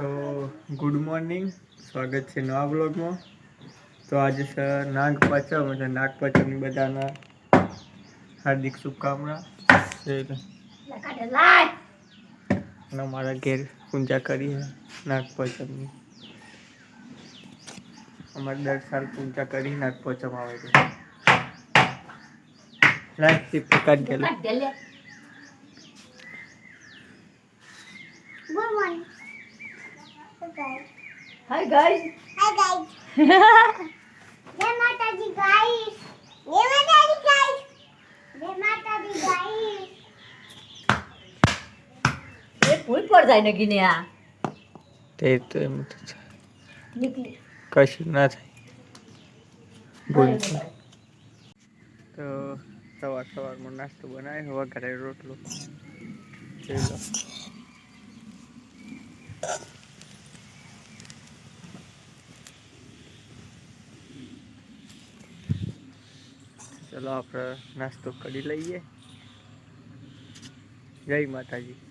તો good morning. સ્વાગત છે નવા બ્લોગમાં તો આજે સર નાગ પાંચમ એટલે નાગ બધાના હાર્દિક શુભકામના. અને મારા ઘેર પૂજા કરી છે નાગ પાંચમની અમારે દર સાલ પૂજા કરી નાગ આવે છે. Good morning. Hi guys. Hi guys. Jai Mataji guys. Jai Mataji guys. Jai Mataji guys. એ ભૂલ પર જાય ને ગીને આ તે તો એમ તો છે નીકળી કશું ના થાય ભૂલ છે. તો સવાર સવારમાં નાસ્તો બનાવી બનાવ્યો ઘરે રોટલો જોઈ લો ચલો આપણે નાસ્તો કરી લઈએ. જય માતાજી.